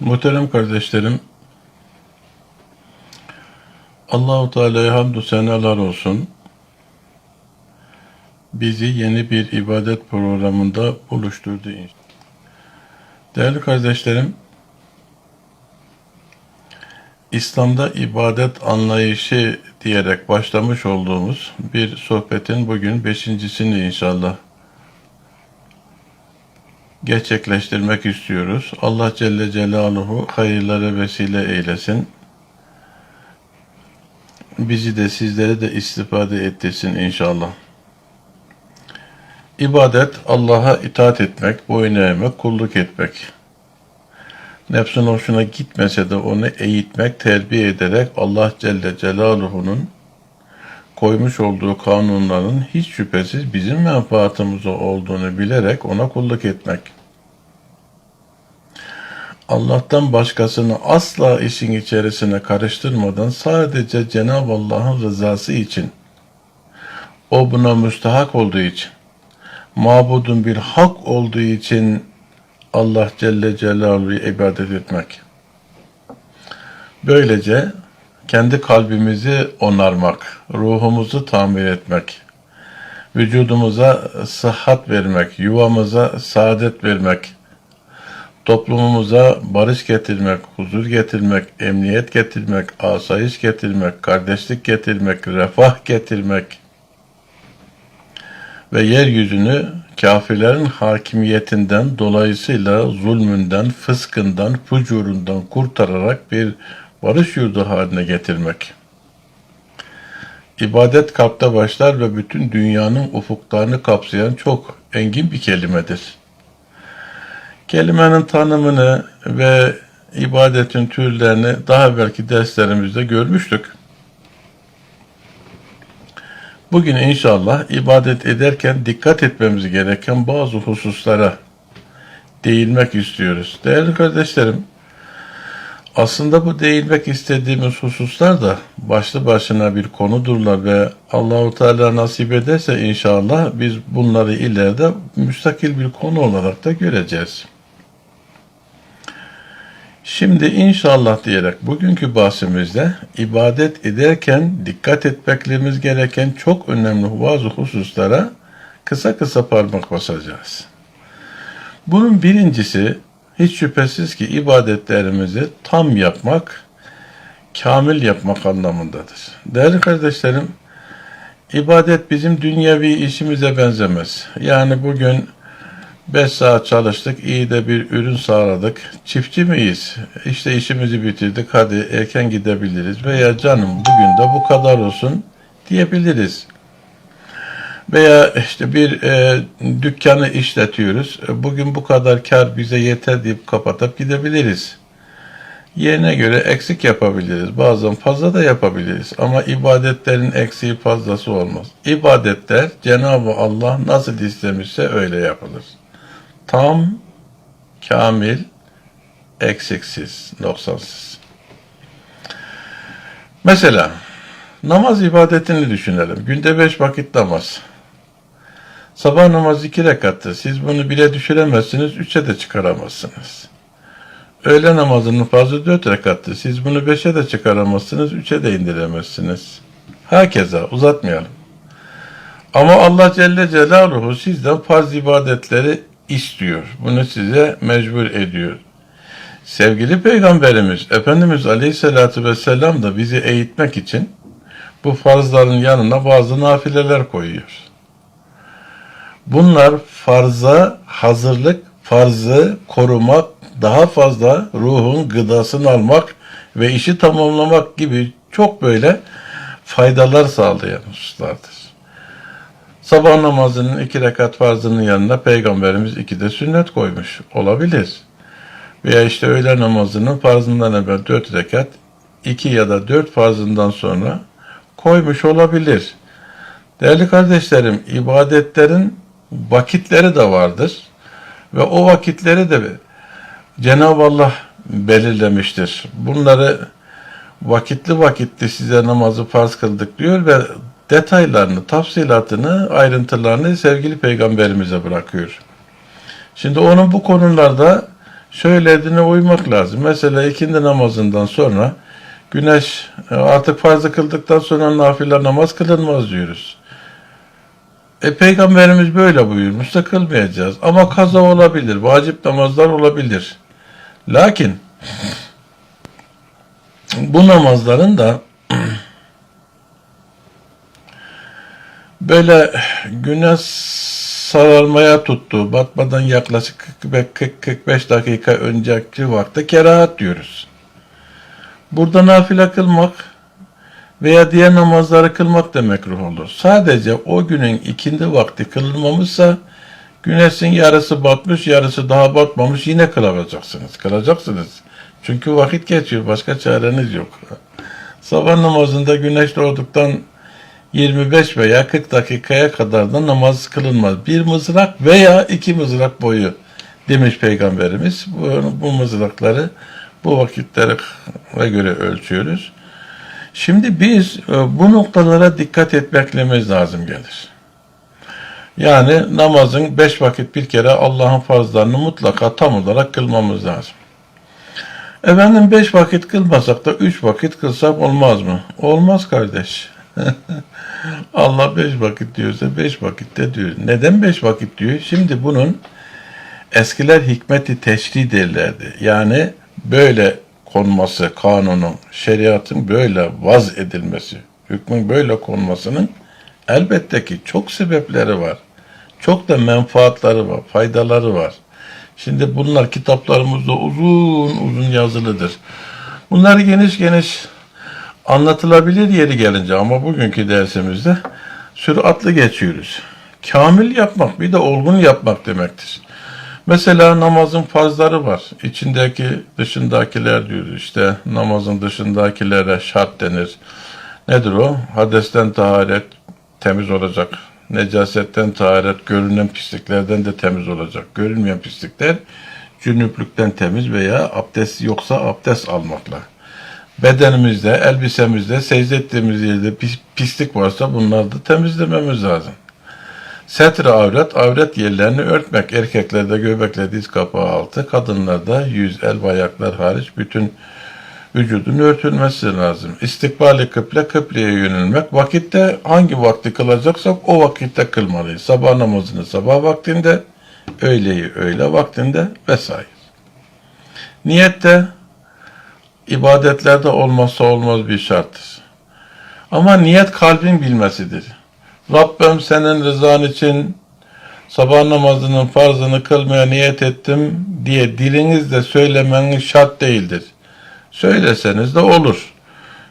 Muhterem kardeşlerim, Allahu Teala'ya hamdü senalar olsun. Bizi yeni bir ibadet programında buluşturdu. Değerli kardeşlerim, İslam'da ibadet anlayışı diyerek başlamış olduğumuz bir sohbetin bugün beşincisini inşallah gerçekleştirmek istiyoruz. Allah Celle Celaluhu hayırlara vesile eylesin. Bizi de sizlere de istifade ettirsin inşallah. İbadet Allah'a itaat etmek, boyun eğmek, kulluk etmek. Nefsin hoşuna gitmese de onu eğitmek, terbiye ederek Allah Celle Celaluhu'nun koymuş olduğu kanunların hiç şüphesiz bizim menfaatımıza olduğunu bilerek ona kulluk etmek. Allah'tan başkasını asla işin içerisine karıştırmadan sadece Cenab-ı Allah'ın rızası için, o buna müstahak olduğu için, mabudun bir hak olduğu için Allah Celle Celaluhu'ya ibadet etmek. Böylece kendi kalbimizi onarmak, ruhumuzu tamir etmek, vücudumuza sıhhat vermek, yuvamıza saadet vermek, toplumumuza barış getirmek, huzur getirmek, emniyet getirmek, asayiş getirmek, kardeşlik getirmek, refah getirmek ve yeryüzünü kafirlerin hakimiyetinden dolayısıyla zulmünden, fıskından, fucurundan kurtararak bir barış yurdu haline getirmek. İbadet kalpte başlar ve bütün dünyanın ufuklarını kapsayan çok engin bir kelimedir. Kelimenin tanımını ve ibadetin türlerini daha belki derslerimizde görmüştük. Bugün inşallah ibadet ederken dikkat etmemiz gereken bazı hususlara değinmek istiyoruz. Değerli kardeşlerim, aslında bu değinmek istediğimiz hususlar da başlı başına bir konudurlar ve Allahu Teala nasip ederse inşallah biz bunları ileride müstakil bir konu olarak da göreceğiz. Şimdi inşallah diyerek bugünkü bahsimizde ibadet ederken dikkat etmeklerimiz gereken çok önemli bazı hususlara kısa kısa parmak basacağız. Bunun birincisi hiç şüphesiz ki ibadetlerimizi tam yapmak, kamil yapmak anlamındadır. Değerli kardeşlerim, ibadet bizim dünyevi işimize benzemez. Yani bugün 5 saat çalıştık, iyi de bir ürün sağladık. Çiftçi miyiz? İşte işimizi bitirdik, hadi erken gidebiliriz. Veya canım bugün de bu kadar olsun diyebiliriz. Veya işte bir e, dükkanı işletiyoruz. E, Bugün bu kadar kar bize yeter deyip kapatıp gidebiliriz. Yerine göre eksik yapabiliriz. Bazen fazla da yapabiliriz. Ama ibadetlerin eksiği fazlası olmaz. İbadetler Cenab-ı Allah nasıl istemişse öyle yapılır. Tam, kamil, eksiksiz, noksansız. Mesela namaz ibadetini düşünelim. Günde beş vakit namaz. Sabah namazı iki rekattır. Siz bunu bire düşüremezsiniz, üçe de çıkaramazsınız. Öğle namazının fazla dört rekattır. Siz bunu beşe de çıkaramazsınız, üçe de indiremezsiniz. Hakeza uzatmayalım. Ama Allah Celle Celaluhu sizden farz ibadetleri istiyor. Bunu size mecbur ediyor. Sevgili Peygamberimiz Efendimiz Aleyhisselatü Vesselam da bizi eğitmek için bu farzların yanına bazı nafileler koyuyor. Bunlar farza hazırlık, farzı korumak, daha fazla ruhun gıdasını almak ve işi tamamlamak gibi çok böyle faydalar sağlayan hususlardır. Sabah namazının iki rekat farzının yanına Peygamberimiz iki de sünnet koymuş. Olabilir. Veya işte öğle namazının farzından evvel dört rekat, iki ya da dört farzından sonra koymuş olabilir. Değerli kardeşlerim, ibadetlerin vakitleri de vardır. Ve o vakitleri de Cenab-ı Allah belirlemiştir. Bunları vakitli vakitli size namazı farz kıldık diyor ve detaylarını, tafsilatını, ayrıntılarını sevgili peygamberimize bırakıyor. Şimdi onun bu konularda söylediğine uymak lazım. Mesela ikindi namazından sonra güneş e, artık farzı kıldıktan sonra nafile namaz kılınmaz diyoruz. E, Peygamberimiz böyle buyurmuşsa kılmayacağız. Ama kaza olabilir, vacip namazlar olabilir. Lakin bu namazların da böyle güneş sararmaya tuttu. Batmadan yaklaşık 40-45 dakika önceki vakte kerahat diyoruz. Burada nafile kılmak veya diğer namazları kılmak da mekruh olur. Sadece o günün ikindi vakti kılınmamışsa güneşin yarısı batmış, yarısı daha batmamış yine kılacaksınız. Kılacaksınız. Çünkü vakit geçiyor. Başka çareniz yok. Sabah namazında güneş doğduktan 25 veya 40 dakikaya kadar da namaz kılınmaz. Bir mızrak veya iki mızrak boyu demiş Peygamberimiz. Bu, bu mızrakları bu vakitlere göre ölçüyoruz. Şimdi biz e, bu noktalara dikkat etmeklememiz lazım gelir. Yani namazın beş vakit bir kere Allah'ın farzlarını mutlaka tam olarak kılmamız lazım. Efendim beş vakit kılmasak da üç vakit kılsak olmaz mı? Olmaz kardeş. Allah beş vakit diyorsa beş vakitte diyor. Neden beş vakit diyor? Şimdi bunun eskiler hikmeti teşri derlerdi. Yani böyle konması, kanunun, şeriatın böyle vaz edilmesi, hükmün böyle konmasının elbette ki çok sebepleri var. Çok da menfaatları var, faydaları var. Şimdi bunlar kitaplarımızda uzun uzun yazılıdır. Bunları geniş geniş anlatılabilir yeri gelince ama bugünkü dersimizde süratli geçiyoruz. Kamil yapmak bir de olgun yapmak demektir. Mesela namazın farzları var. İçindeki dışındakiler diyoruz işte namazın dışındakilere şart denir. Nedir o? Hadesten taharet temiz olacak. Necasetten taharet görünen pisliklerden de temiz olacak. Görünmeyen pislikler cünüplükten temiz veya abdest yoksa abdest almakla. Bedenimizde, elbisemizde, secde ettiğimiz yerde pis- pislik varsa bunları da temizlememiz lazım. Setre avret, avret yerlerini örtmek. Erkeklerde göbekle diz kapağı altı, kadınlarda yüz, el ve ayaklar hariç bütün vücudun örtülmesi lazım. İstikbali kıble, kıbleye yönelmek. Vakitte hangi vakti kılacaksak o vakitte kılmalıyız. Sabah namazını sabah vaktinde, öğleyi öğle vaktinde vesaire. Niyette ibadetlerde olmazsa olmaz bir şarttır. Ama niyet kalbin bilmesidir. Rabbim senin rızan için sabah namazının farzını kılmaya niyet ettim diye dilinizle söylemeniz şart değildir. Söyleseniz de olur.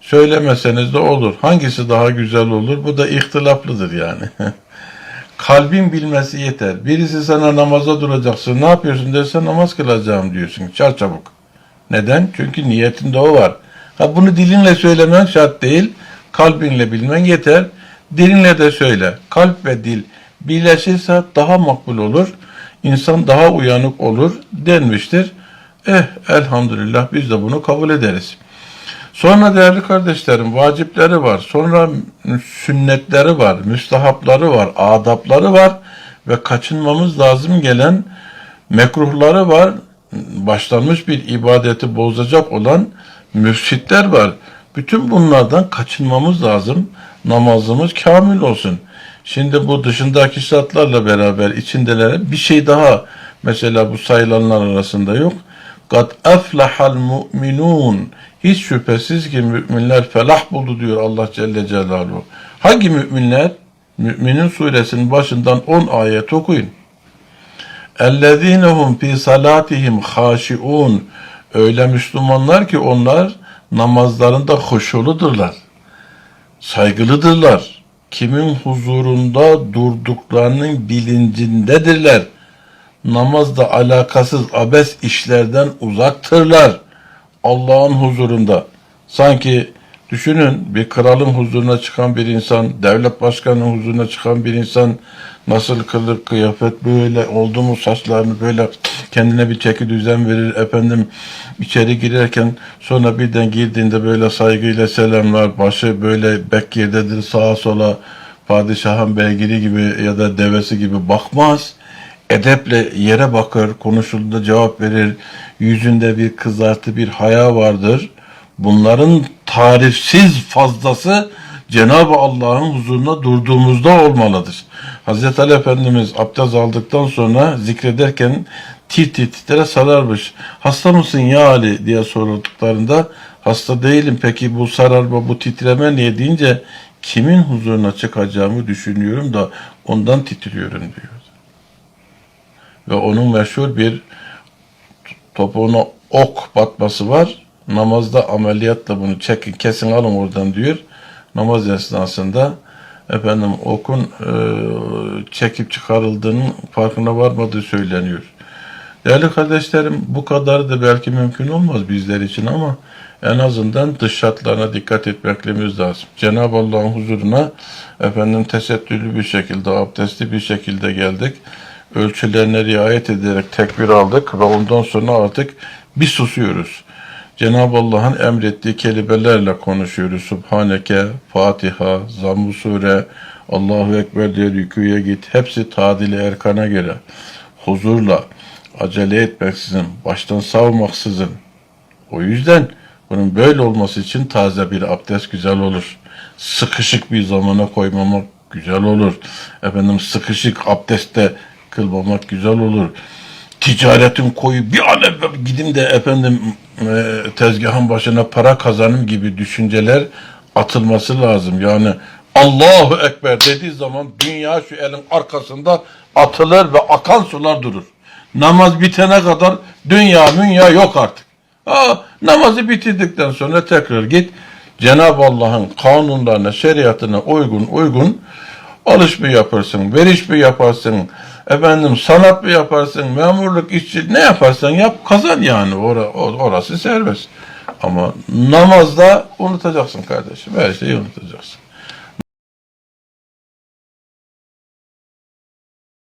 Söylemeseniz de olur. Hangisi daha güzel olur? Bu da ihtilaflıdır yani. Kalbin bilmesi yeter. Birisi sana namaza duracaksın. Ne yapıyorsun derse namaz kılacağım diyorsun. Çar çabuk. Neden? Çünkü niyetinde o var. Ha bunu dilinle söylemen şart değil. Kalbinle bilmen yeter. Dilinle de söyle. Kalp ve dil birleşirse daha makbul olur. İnsan daha uyanık olur denmiştir. Eh elhamdülillah biz de bunu kabul ederiz. Sonra değerli kardeşlerim vacipleri var. Sonra sünnetleri var, müstahapları var, adapları var ve kaçınmamız lazım gelen mekruhları var. Başlanmış bir ibadeti bozacak olan müfsitler var. Bütün bunlardan kaçınmamız lazım. Namazımız kamil olsun. Şimdi bu dışındaki zatlarla beraber içindelere bir şey daha mesela bu sayılanlar arasında yok. Kad eflahal mu'minun. Hiç şüphesiz ki müminler felah buldu diyor Allah Celle Celaluhu. Hangi müminler? Müminin suresinin başından 10 ayet okuyun. Ellezinehum fi salatihim haşiun. Öyle Müslümanlar ki onlar namazlarında hoşuludurlar. Saygılıdırlar. Kimin huzurunda durduklarının bilincindedirler. Namazda alakasız abes işlerden uzaktırlar. Allah'ın huzurunda. Sanki düşünün bir kralın huzuruna çıkan bir insan, devlet başkanının huzuruna çıkan bir insan nasıl kılır kıyafet böyle oldu mu saçlarını böyle kendine bir çeki düzen verir. Efendim içeri girerken sonra birden girdiğinde böyle saygıyla selamlar başı böyle bek yerdedir sağa sola padişahın beygiri gibi ya da devesi gibi bakmaz. Edeple yere bakır, konuşulduğunda cevap verir, yüzünde bir kızartı, bir haya vardır. Bunların tarifsiz fazlası Cenab-ı Allah'ın huzuruna durduğumuzda olmalıdır. Hazreti Ali Efendimiz abdest aldıktan sonra zikrederken tir tir titre sararmış. Hasta mısın ya Ali diye sorduklarında hasta değilim peki bu sararma bu titreme niye deyince kimin huzuruna çıkacağımı düşünüyorum da ondan titriyorum diyor. Ve onun meşhur bir topuğuna ok batması var. Namazda ameliyatla bunu çekin, kesin alın oradan diyor. Namaz esnasında efendim okun e, çekip çıkarıldığının farkına varmadığı söyleniyor. Değerli kardeşlerim bu kadar da belki mümkün olmaz bizler için ama en azından dış şartlarına dikkat etmeklememiz lazım. Cenab-ı Allah'ın huzuruna efendim tesettürlü bir şekilde, abdestli bir şekilde geldik. Ölçülerine riayet ederek tekbir aldık ve ondan sonra artık bir susuyoruz. Cenab-ı Allah'ın emrettiği kelimelerle konuşuyoruz. Subhaneke, Fatiha, Zamm-ı Sure, Allahu Ekber diye rüküye git. Hepsi tadili erkana göre. Huzurla, acele etmeksizin, baştan savmaksızın. O yüzden bunun böyle olması için taze bir abdest güzel olur. Sıkışık bir zamana koymamak güzel olur. Efendim sıkışık abdestte kılmamak güzel olur. Ticaretin koyu bir an evvel gidin de efendim e, tezgahın başına para kazanım gibi düşünceler atılması lazım. Yani Allahu Ekber dediği zaman dünya şu elin arkasında atılır ve akan sular durur. Namaz bitene kadar dünya münya yok artık. Aa, namazı bitirdikten sonra tekrar git. Cenab-ı Allah'ın kanunlarına, şeriatına uygun uygun alış mı yaparsın, veriş mi yaparsın, efendim sanat mı yaparsın, memurluk, işçi ne yaparsan yap kazan yani Ora, orası serbest. Ama namazda unutacaksın kardeşim, her şeyi unutacaksın.